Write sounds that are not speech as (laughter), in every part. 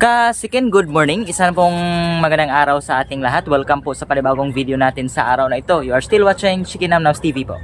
Kasikin, good morning. Isa na pong magandang araw sa ating lahat. Welcome po sa panibagong video natin sa araw na ito. You are still watching Chikinam Nows TV po.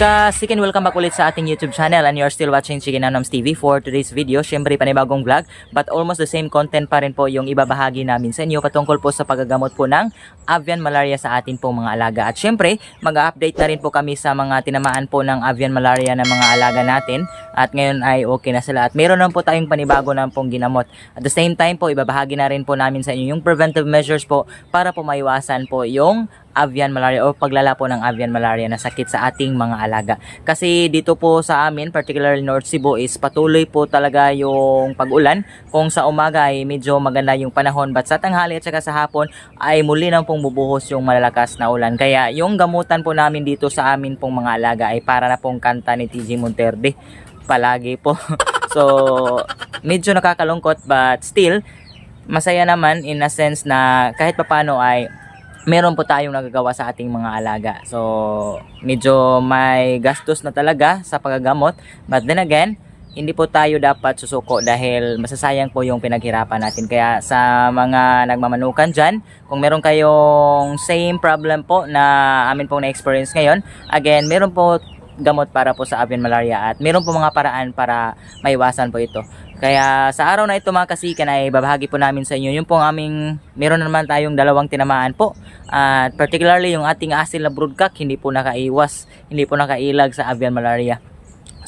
Kasikin, welcome back ulit sa ating YouTube channel and you're still watching Chicken Anams TV for today's video. Siyempre, panibagong vlog but almost the same content pa rin po yung ibabahagi namin sa inyo patungkol po sa paggagamot po ng avian malaria sa atin pong mga alaga. At siyempre, mag-update na rin po kami sa mga tinamaan po ng avian malaria ng mga alaga natin at ngayon ay okay na sila. At meron naman po tayong panibago na pong ginamot. At the same time po, ibabahagi na rin po namin sa inyo yung preventive measures po para po maiwasan po yung avian malaria o paglala po ng avian malaria na sakit sa ating mga alaga. Kasi dito po sa amin, particularly North Cebu, is patuloy po talaga yung pag-ulan. Kung sa umaga ay medyo maganda yung panahon, but sa tanghali at saka sa hapon ay muli nang pong bubuhos yung malalakas na ulan. Kaya yung gamutan po namin dito sa amin pong mga alaga ay para na pong kanta ni TG Monterde. Palagi po. (laughs) so, medyo nakakalungkot but still, masaya naman in a sense na kahit papano ay meron po tayong nagagawa sa ating mga alaga. So, medyo may gastos na talaga sa paggagamot. But then again, hindi po tayo dapat susuko dahil masasayang po yung pinaghirapan natin. Kaya sa mga nagmamanukan dyan, kung meron kayong same problem po na amin pong na-experience ngayon, again, meron po gamot para po sa avian malaria at meron po mga paraan para maiwasan po ito. Kaya sa araw na ito mga kasikan ay babahagi po namin sa inyo yung pong aming meron na naman tayong dalawang tinamaan po. At particularly yung ating asil na broodcock hindi po nakaiwas, hindi po nakailag sa avian malaria.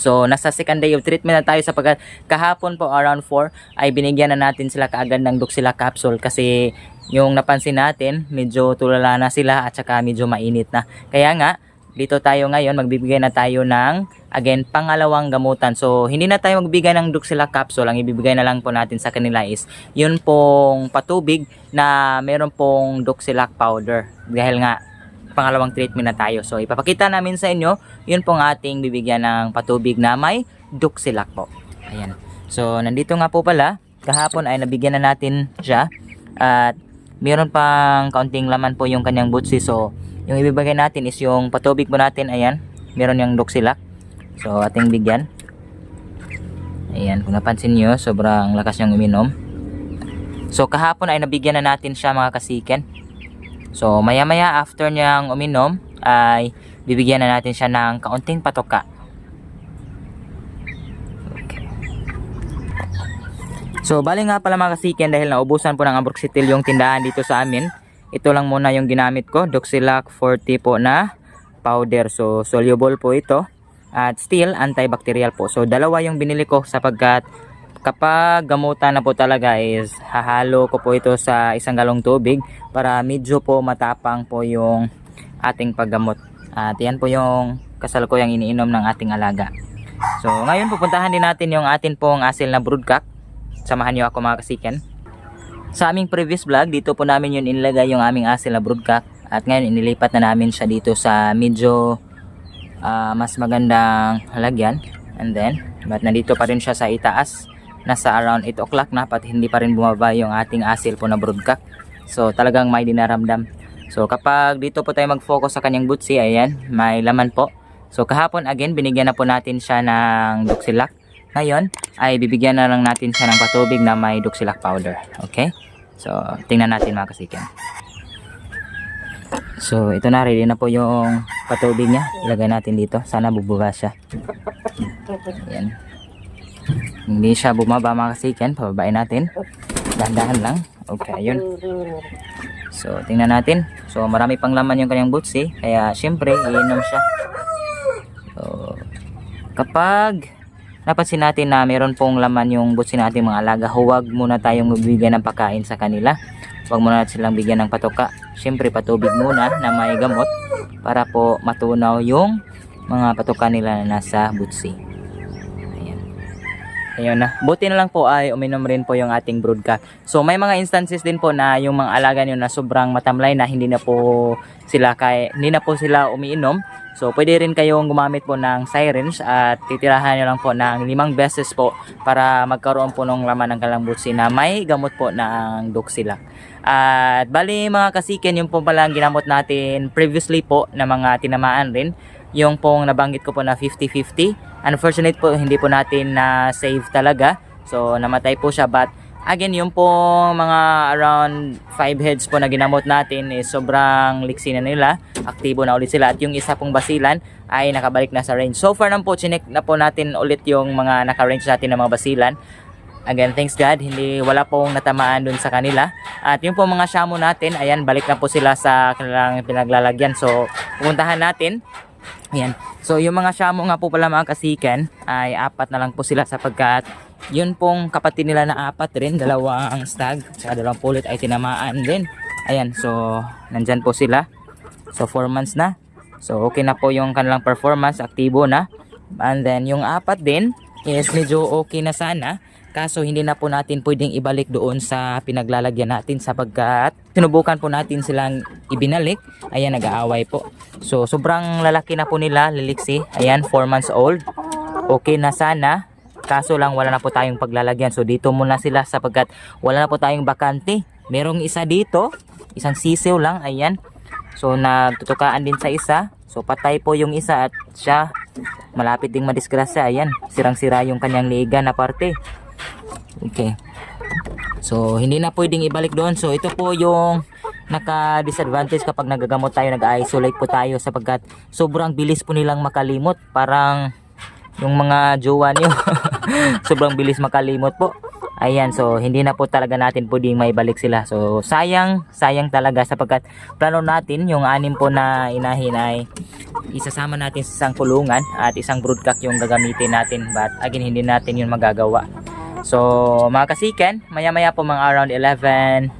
So, nasa second day of treatment na tayo sapagkat kahapon po around 4 ay binigyan na natin sila kaagad ng Duxila capsule kasi yung napansin natin medyo tulala na sila at saka medyo mainit na. Kaya nga, dito tayo ngayon magbibigay na tayo ng again pangalawang gamutan. So, hindi na tayo magbigay ng Duxila capsule. Ang ibibigay na lang po natin sa kanila is yun pong patubig na meron pong Duxilac powder. Dahil nga pangalawang treatment na tayo. So, ipapakita namin sa inyo, yun pong ating bibigyan ng patubig na may Duxilac po. Ayan. So, nandito nga po pala, kahapon ay nabigyan na natin siya. At meron pang kaunting laman po yung kanyang butsi. So, yung ibibigay natin is yung patubig po natin. Ayan. Meron yung Duxilac. So, ating bigyan. Ayan. Kung napansin nyo, sobrang lakas niyang uminom. So, kahapon ay nabigyan na natin siya mga kasiken. So, maya-maya after niyang uminom, ay bibigyan na natin siya ng kaunting patoka. Okay. So, bali nga pala mga kasiken dahil naubusan po ng ambroxetil yung tindahan dito sa amin. Ito lang muna yung ginamit ko, Doxilac 40 po na powder. So, soluble po ito. At still, antibacterial po. So, dalawa yung binili ko sapagkat kapag gamutan na po talaga is hahalo ko po ito sa isang galong tubig para medyo po matapang po yung ating paggamot. At yan po yung kasalukuyang iniinom ng ating alaga. So ngayon pupuntahan din natin yung atin pong asil na broodcock. Samahan niyo ako mga kasiken. Sa aming previous vlog, dito po namin yun inilagay yung aming asil na broodcock. At ngayon inilipat na namin siya dito sa medyo ah, mas magandang halagyan. And then, but nandito pa rin siya sa itaas nasa around 8 o'clock na pat hindi pa rin bumaba yung ating asil po na broodcock. So talagang may dinaramdam. So kapag dito po tayo mag-focus sa kanyang butsi, ayan, may laman po. So kahapon again, binigyan na po natin siya ng Duxilac. Ngayon, ay bibigyan na lang natin siya ng patubig na may Duxilac powder. Okay? So, tingnan natin mga kasikin. So, ito na, ready na po yung patubig niya. Ilagay natin dito. Sana bubuga siya. Ayan. Hindi siya bumaba mga kasiken. Pababain natin. Dahan-dahan lang. Okay, ayun. So, tingnan natin. So, marami pang laman yung kanyang boots eh. Kaya, syempre, iinom siya. So, kapag napansin natin na meron pong laman yung butsi natin mga alaga, huwag muna tayong magbigay ng pagkain sa kanila. Huwag muna silang bigyan ng patoka. Syempre, patubig muna na may gamot para po matunaw yung mga patoka nila na nasa butsi. Ayan. Ayun na. Buti na lang po ay uminom rin po yung ating broodcock. So may mga instances din po na yung mga alaga niyo na sobrang matamlay na hindi na po sila kay hindi na po sila umiinom So, pwede rin kayong gumamit po ng syringe at titirahan nyo lang po ng limang beses po para magkaroon po ng laman ng kalambutsi na may gamot po ng Duxilac. At bali mga kasiken, yung po pala ang ginamot natin previously po na mga tinamaan rin. Yung pong nabanggit ko po na 50-50. Unfortunate po, hindi po natin na save talaga. So, namatay po siya but Again, yung po mga around 5 heads po na ginamot natin is sobrang liksi na nila. Aktibo na ulit sila. At yung isa pong basilan ay nakabalik na sa range. So far nang po, chinek na po natin ulit yung mga naka-range natin ng mga basilan. Again, thanks God, hindi wala pong natamaan dun sa kanila. At yung po mga shamo natin, ayan, balik na po sila sa kanilang pinaglalagyan. So, pupuntahan natin. Ayan. So, yung mga shamo nga po pala mga kasikan ay apat na lang po sila sapagkat yun pong kapatid nila na apat rin, dalawang stag, saka dalawang pulit ay tinamaan din. Ayan, so nandyan po sila. So 4 months na. So okay na po yung kanilang performance, aktibo na. And then yung apat din is medyo okay na sana. Kaso hindi na po natin pwedeng ibalik doon sa pinaglalagyan natin sapagkat sinubukan po natin silang ibinalik. Ayan, nag-aaway po. So sobrang lalaki na po nila, liliksi. Ayan, 4 months old. Okay na sana. Kaso lang wala na po tayong paglalagyan. So dito muna sila sapagkat wala na po tayong bakante. Merong isa dito, isang sisiw lang, ayan. So nagtutukaan din sa isa. So patay po yung isa at siya malapit ding madisgrasya. Ayan, sirang-sira yung kanyang liga na parte. Okay. So hindi na pwedeng ibalik doon. So ito po yung naka-disadvantage kapag nagagamot tayo, nag-isolate po tayo sapagkat sobrang bilis po nilang makalimot. Parang yung mga jowa niyo. (laughs) Sobrang bilis makalimot po. Ayan so hindi na po talaga natin pwedeng maibalik sila. So sayang sayang talaga sapagkat plano natin yung anim po na inahin ay isasama natin sa isang kulungan at isang broodcock yung gagamitin natin. But again hindi natin yun magagawa. So mga kasiken maya maya po mga around 11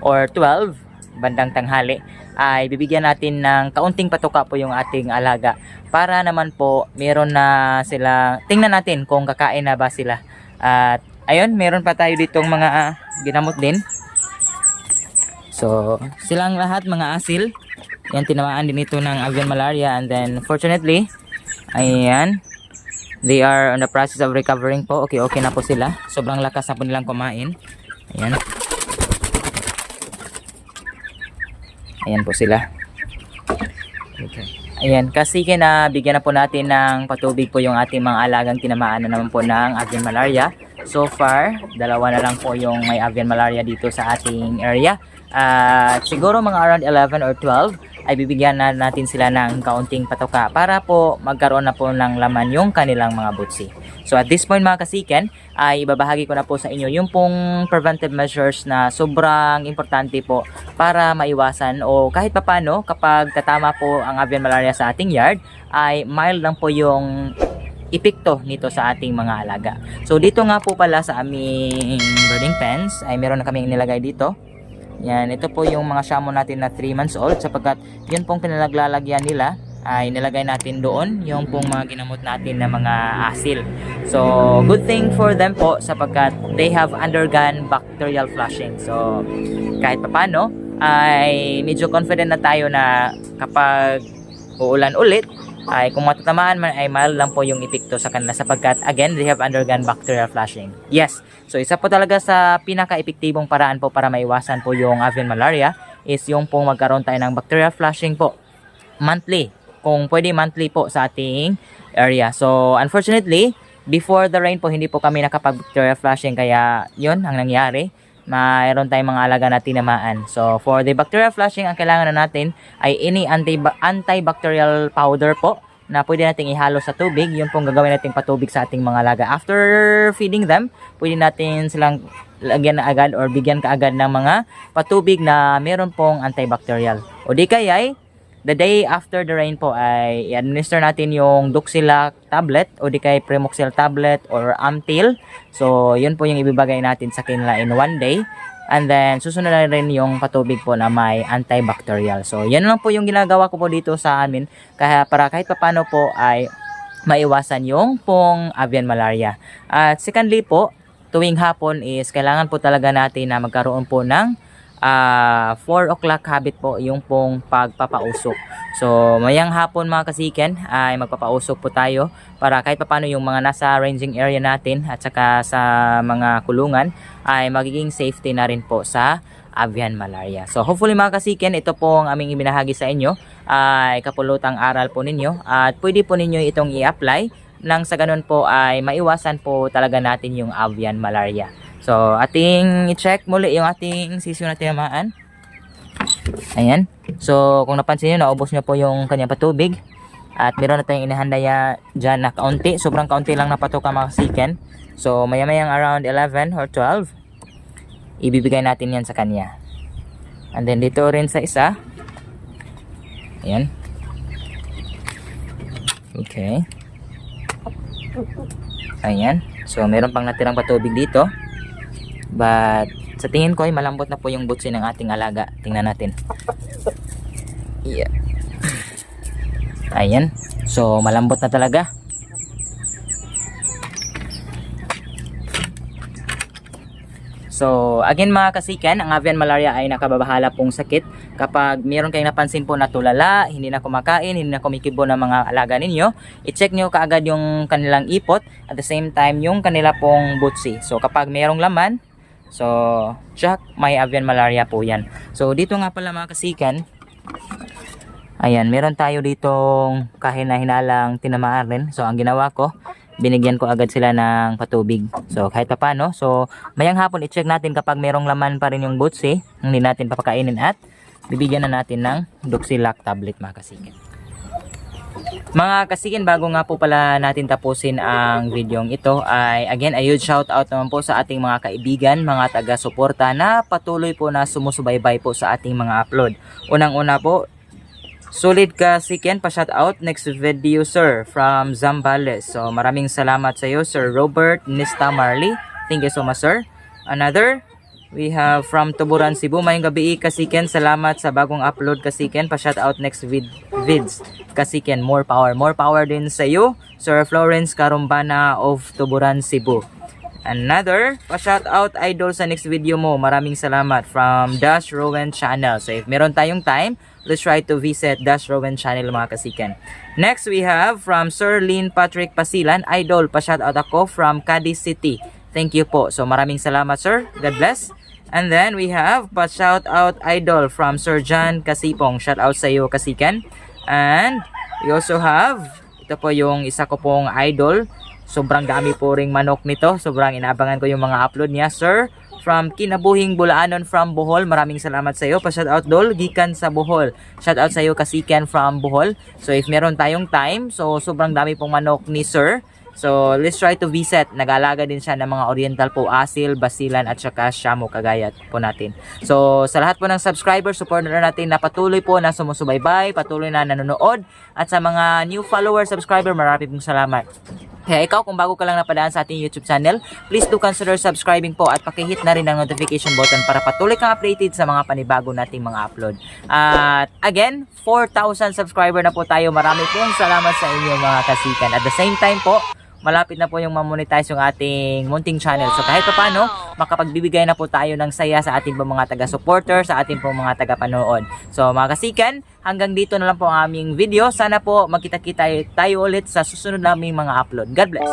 or 12 bandang tanghali ay bibigyan natin ng kaunting patuka po yung ating alaga. Para naman po meron na sila tingnan natin kung kakain na ba sila. At ayun meron pa tayo ditong mga ah, ginamot din. So silang lahat mga asil. Yan tinamaan din ito ng avian malaria and then fortunately ayan they are on the process of recovering po. Okay okay na po sila. Sobrang lakas na po nilang kumain. Ayan Ayan po sila. Ayan, kasi kina bigyan na po natin ng patubig po yung ating mga alagang tinamaan na naman po ng avian malaria. So far, dalawa na lang po yung may avian malaria dito sa ating area. At siguro mga around 11 or 12 ay bibigyan na natin sila ng kaunting patuka para po magkaroon na po ng laman yung kanilang mga butsi. So at this point mga kasiken, ay ibabahagi ko na po sa inyo yung pong preventive measures na sobrang importante po para maiwasan o kahit papano kapag tatama po ang avian malaria sa ating yard ay mild lang po yung epekto nito sa ating mga alaga. So dito nga po pala sa aming birding pens ay meron na kaming nilagay dito. Yan, ito po yung mga shamo natin na 3 months old sapagkat yun pong pinaglalagyan nila ay nilagay natin doon yung pong mga ginamot natin na mga asil. So, good thing for them po sapagkat they have undergone bacterial flushing. So, kahit papano ay medyo confident na tayo na kapag uulan ulit ay kung matatamaan man ay mild lang po yung epekto sa kanila sapagkat again they have undergone bacterial flushing. Yes. So isa po talaga sa pinaka-epektibong paraan po para maiwasan po yung avian malaria is yung pong magkaroon tayo ng bacterial flushing po monthly. Kung pwede monthly po sa ating area. So unfortunately, before the rain po hindi po kami nakapag-bacterial flushing kaya yun ang nangyari mayroon tayong mga alaga na tinamaan. So, for the bacterial flushing, ang kailangan na natin ay any anti antibacterial powder po na pwede nating ihalo sa tubig. Yun pong gagawin nating patubig sa ating mga alaga. After feeding them, pwede natin silang lagyan na agad or bigyan ka agad ng mga patubig na meron pong antibacterial. O di kaya ay the day after the rain po ay i-administer natin yung Duxilac tablet o di kay Premoxil tablet or Amtil. So, yun po yung ibibigay natin sa kanila in one day. And then, susunod na rin yung patubig po na may antibacterial. So, yan lang po yung ginagawa ko po dito sa amin. Kaya para kahit papano po ay maiwasan yung pong avian malaria. At secondly po, tuwing hapon is kailangan po talaga natin na magkaroon po ng ah 4 o'clock habit po yung pong pagpapausok. So, mayang hapon mga kasiken ay magpapausok po tayo para kahit papano yung mga nasa ranging area natin at saka sa mga kulungan ay magiging safety na rin po sa avian malaria. So, hopefully mga kasiken, ito po ang aming ibinahagi sa inyo ay kapulutang aral po ninyo at pwede po ninyo itong i-apply nang sa ganun po ay maiwasan po talaga natin yung avian malaria. So, ating i-check muli yung ating sisyo na tinamaan. Ayan. So, kung napansin nyo, naubos nyo po yung kanyang patubig. At meron na tayong inihanda ya, dyan na kaunti. Sobrang kaunti lang na patuka mga kasiken. So, maya-mayang around 11 or 12, ibibigay natin yan sa kanya. And then, dito rin sa isa. Ayan. Okay. Ayan. So, meron pang natirang patubig dito. But, sa tingin ko ay malambot na po yung butsi ng ating alaga. Tingnan natin. Yeah. Ayan. So, malambot na talaga. So, again mga kasikan, ang avian malaria ay nakababahala pong sakit. Kapag meron kayong napansin po na tulala, hindi na kumakain, hindi na kumikibo ng mga alaga ninyo, i-check nyo kaagad yung kanilang ipot at the same time yung kanila pong butsi. So, kapag merong laman, so, check, may avian malaria po yan. So, dito nga pala mga kasikan, ayan, meron tayo ditong kahina-hinalang tinamaan rin. So, ang ginawa ko, binigyan ko agad sila ng patubig. So, kahit pa paano. So, mayang hapon, i-check natin kapag merong laman pa rin yung butsi, hindi natin papakainin at bibigyan na natin ng Doxilac tablet mga kasikin. Mga kasikin, bago nga po pala natin tapusin ang videong ito ay again, a huge shout out naman po sa ating mga kaibigan, mga taga-suporta na patuloy po na sumusubaybay po sa ating mga upload. Unang-una po, Sulit ka Ken pa shout out next video sir from Zambales. So maraming salamat sa iyo Sir Robert Nista Marley. Thank you so much sir. Another we have from Tuburan Cebu. Mayong gabi kasi Ken. Salamat sa bagong upload kasi Ken. Pa shout out next vid vids kasi Ken. More power. More power din sa iyo Sir Florence Karumbana of Tuburan Cebu. Another, pa-shout out idol sa next video mo. Maraming salamat from Dash Rowan Channel. So if meron tayong time, let's try to visit Dash Rowan Channel mga kasikan. Next, we have from Sir Lynn Patrick Pasilan. Idol, pa-shout out ako from Cadiz City. Thank you po. So maraming salamat sir. God bless. And then we have pa-shout out idol from Sir John Kasipong. Shout out sa iyo kasikan. And we also have, ito po yung isa ko pong idol. Sobrang dami po ring manok nito. Sobrang inaabangan ko yung mga upload niya, sir. From Kinabuhing Bulaanon from Bohol. Maraming salamat sa iyo. Pa-shout out dol, gikan sa Bohol. Shout out sa iyo Kasiken from Bohol. So if meron tayong time, so sobrang dami pong manok ni sir. So let's try to visit. Nag-alaga din siya ng mga oriental po, asil, basilan at saka shamu kagayat po natin. So sa lahat po ng subscribers, supporter natin na patuloy po na sumusubaybay, patuloy na nanonood at sa mga new follower, subscriber, marami pong salamat. Kaya ikaw, kung bago ka lang napadaan sa ating YouTube channel, please do consider subscribing po at pakihit na rin ang notification button para patuloy kang updated sa mga panibago nating mga upload. At again, 4,000 subscriber na po tayo. Marami pong salamat sa inyo mga kasikan. At the same time po, malapit na po yung mamonetize yung ating munting channel. So kahit pa paano, makapagbibigay na po tayo ng saya sa ating po mga taga-supporter, sa ating po mga taga-panood. So mga kasikan, hanggang dito na lang po ang aming video. Sana po magkita-kita tayo, ulit sa susunod naming mga upload. God bless!